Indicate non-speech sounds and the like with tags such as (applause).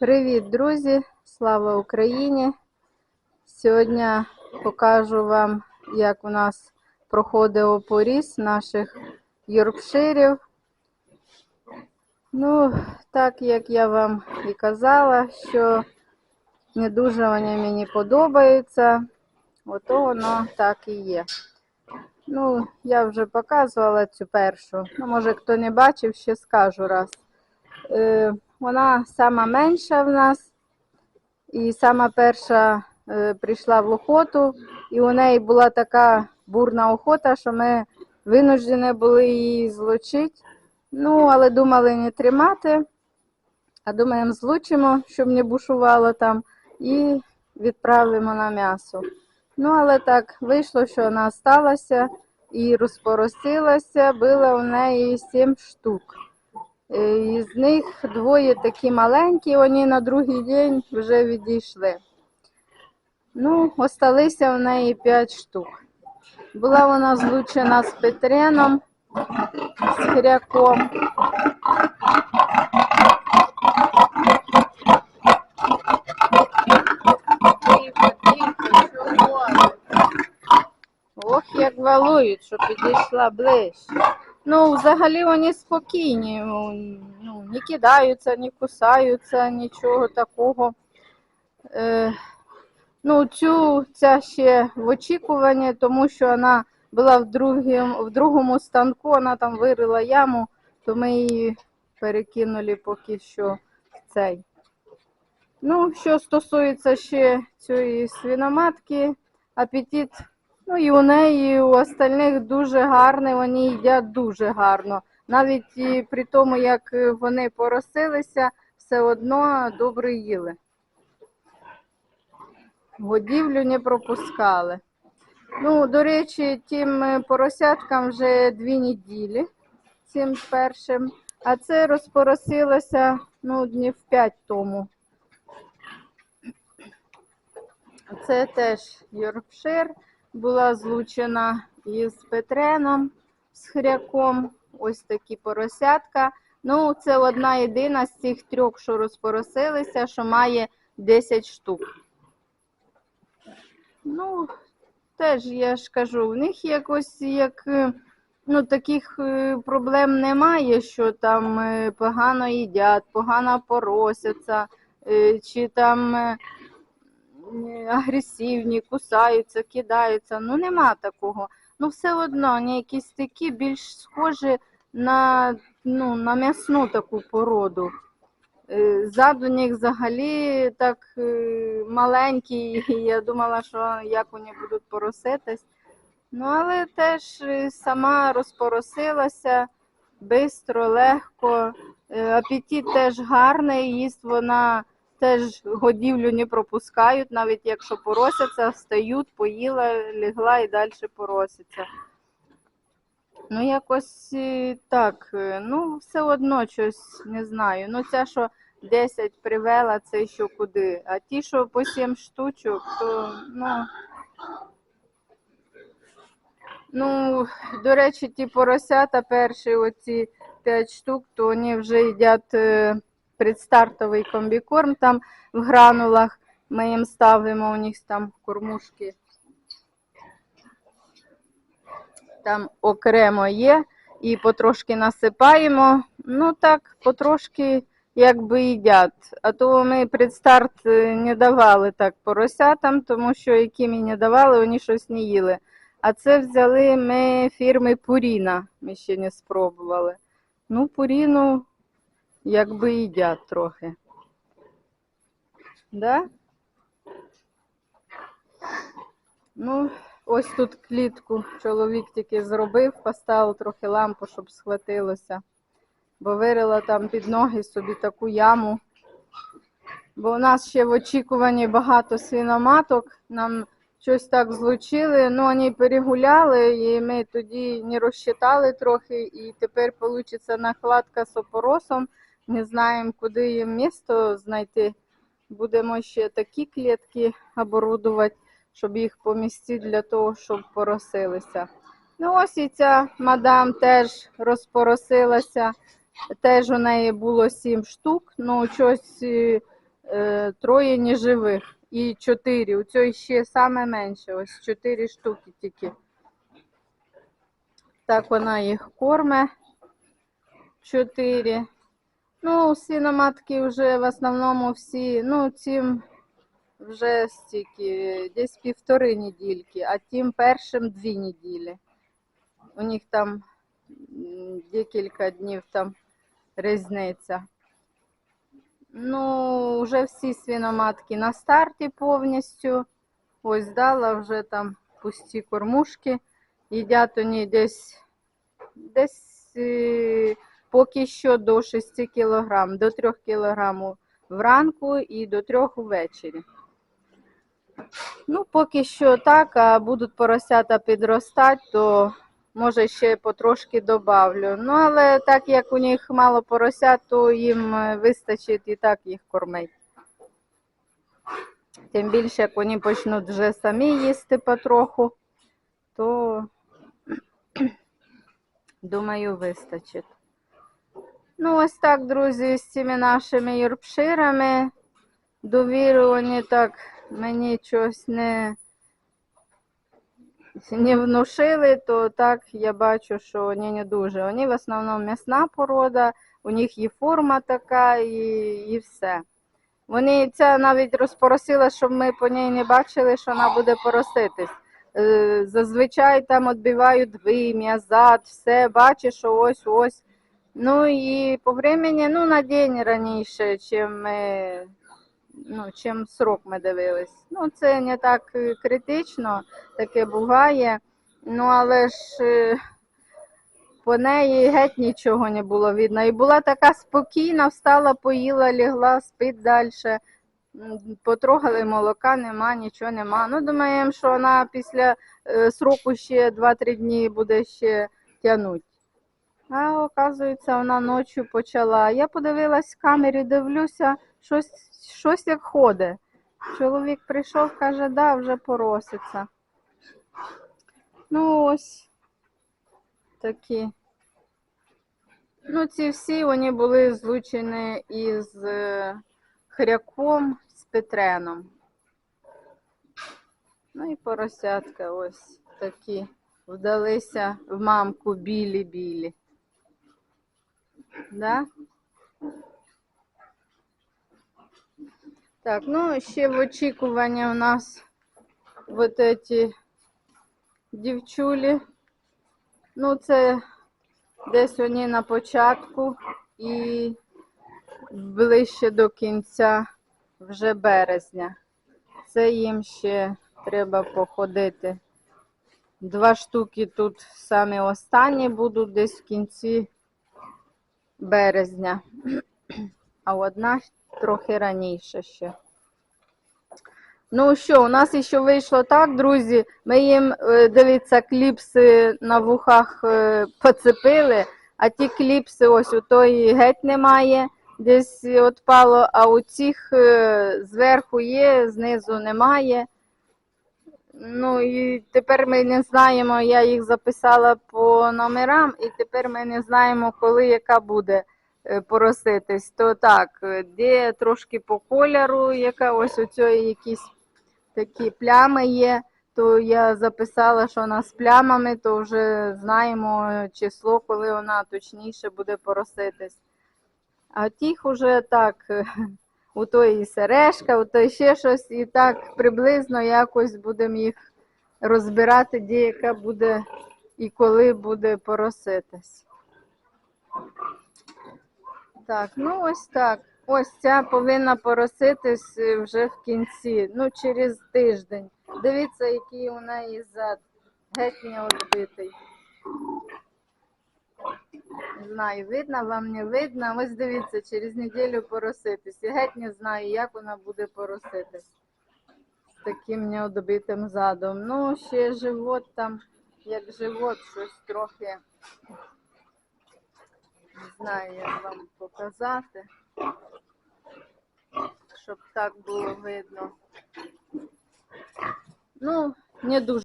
Привіт, друзі! Слава Україні! Сьогодні покажу вам, як у нас проходить опоріз наших йоркширів. Ну, так як я вам і казала, що не дуже вони мені подобаються, ото воно так і є. Ну, я вже показувала цю першу. Ну, може, хто не бачив, ще скажу раз. Е, вона сама менша в нас, і сама перша е, прийшла в охоту, і у неї була така бурна охота, що ми винуждені були її злучити. Ну, але думали не тримати, а думаємо, злучимо, щоб не бушувало там, і відправимо на м'ясо. Ну, але так вийшло, що вона сталася і розпоросилася, було у неї сім штук. Е, Із них двоє такі маленькі, вони на другий день вже відійшли. Ну, осталися в неї п'ять штук. Була вона злучена з Петреном, з хряком. Ох, як валують, що підійшла ближче. Ну, взагалі вони спокійні, ну, не кидаються, не кусаються, нічого такого. Е, ну, цю ця ще в очікуванні, тому що вона була в, другому, в другому станку, вона там вирила яму, то ми її перекинули поки що в цей. Ну, що стосується ще цієї свиноматки, апетит Ну і у неї, у остальних дуже гарний, вони їдять дуже гарно. Навіть і при тому, як вони поросилися, все одно добре їли. Годівлю не пропускали. Ну, до речі, тим поросяткам вже дві неділі, цим першим, а це розпоросилося ну, днів п'ять тому. Це теж Йоркшир була злучена із Петреном, з хряком. Ось такі поросятка. Ну, це одна єдина з цих трьох, що розпоросилися, що має 10 штук. Ну, теж я ж кажу, в них якось як е, ну, таких е, проблем немає, що там е, погано їдять, погано поросяться, чи там. Агресивні, кусаються, кидаються. Ну нема такого. Ну все одно вони якісь такі більш схожі на, ну, на м'ясну таку породу. Е, Зад у них взагалі так е, маленький, (laughs) і я думала, що як вони будуть пороситись. Ну, але теж е, сама розпоросилася бистро, легко. Апетит теж гарний, їсть вона теж годівлю не пропускають, навіть якщо поросяться, встають, поїла, лягла і далі поросяться. Ну, якось е, так, е, ну, все одно щось не знаю. Ну, ця, що 10 привела, це що куди. А ті, що по 7 штучок, то ну. Ну, до речі, ті поросята перші, оці 5 штук, то вони вже їдять е, предстартовий комбікорм там в гранулах. Ми їм ставимо у них там кормушки. Там окремо є і потрошки насипаємо. Ну так, потрошки якби їдять. А то ми предстарт е, не давали так поросятам, тому що які ми не давали, вони щось не їли. А це взяли ми фірми Пуріна. Ми ще не спробували. Ну, Пуріну якби їдять трохи. Да? Ну, ось тут клітку чоловік тільки зробив, поставив трохи лампу, щоб схватилося. Бо вирила там під ноги собі таку яму. Бо у нас ще в очікуванні багато свиноматок. Нам щось так злучили, ну вони перегуляли, і ми тоді не розчитали трохи, і тепер вийде накладка з опоросом. Не знаємо, куди їм місто знайти. Будемо ще такі клітки оборудувати, щоб їх помістити для того, щоб поросилися. Ну ось і ця мадам теж розпоросилася. Теж у неї було сім штук. Ну, щось е, е, троє неживих і чотири. У цій ще саме менше, ось чотири штуки тільки. Так вона їх корме. Чотири. Ну, свиноматки вже в основному всі, ну, цим вже стільки, десь півтори недільки, а тим першим дві неділі. У них там декілька днів там різниця. Ну, вже всі свиноматки на старті повністю. Ось дала вже там пусті кормушки. Їдять вони десь, десь е, поки що до 6 кг, до 3 кг вранку і до 3 ввечері. Ну, поки що так, а будуть поросята підростати, то може ще потрошки добавлю. Ну, але так як у них мало поросят, то їм е, вистачить і так їх кормити. Тим більше, як вони почнуть вже самі їсти потроху, то думаю, вистачить. Ну, ось так, друзі, з цими нашими юрпширами. Довіру вони так мені щось не, не внушили, то так я бачу, що вони не дуже. Вони в основному м'ясна порода, у них є форма така і, і все. Вони ця навіть розпоросила, щоб ми по ній не бачили, що вона буде пороситись. Е, Зазвичай там відбивають вим'я, зад, все, бачиш, що ось ось. Ну і по времени, ну, на день раніше, чим ми, ну, чим срок ми дивились. Ну, це не так критично, таке буває. Ну, але ж е, по неї геть нічого не було видно. І була така спокійна, встала, поїла, лягла, спить далі. Потрогали молока, нема, нічого нема. Ну, думаємо, що вона після е, сроку ще 2-3 дні буде ще тягнути. А оказується, вона ночі почала. Я подивилась в камері, дивлюся, щось, щось як ходить. Чоловік прийшов, каже, да, вже пороситься. Ну, ось такі. Ну, ці всі вони були злучені із е, хряком, з Петреном. Ну і поросятка ось такі. Вдалися в мамку білі-білі. Да? Так, ну ще в очікуванні у нас вот эти дівчулі. Ну, це десь вони на початку і ближче до кінця вже березня. Це їм ще треба походити. Два штуки тут самі останні будуть десь в кінці березня, а одна трохи раніше ще. Ну що, у нас ще вийшло так, друзі. Ми їм, е, дивіться, кліпси на вухах е, поцепили, а ті кліпси ось у тої геть немає, десь відпало, а у цих е, зверху є, знизу немає. Ну і тепер ми не знаємо, я їх записала по номерам, і тепер ми не знаємо, коли яка буде е, пороситись. То так, е, де трошки по кольору, яка ось у цієї якісь такі плями є, то я записала, що вона з плямами, то вже знаємо число, коли вона точніше буде пороситись. А тих уже так, е, у той і сережка, у той ще щось, і так приблизно якось будемо їх розбирати, де яка буде і коли буде пороситись. Так, ну ось так. Ось ця повинна пороситись е, вже в кінці, ну через тиждень. Дивіться, який у неї зад. Геть не відбитий. Не знаю, видно вам не видно. Ось дивіться, через неділю пороситись. Я геть не знаю, як вона буде пороситись. З таким неодбитим задом. Ну, ще живот там, як живот, щось трохи. Не знаю, як вам показати. Щоб так було видно. Ну, не дуже.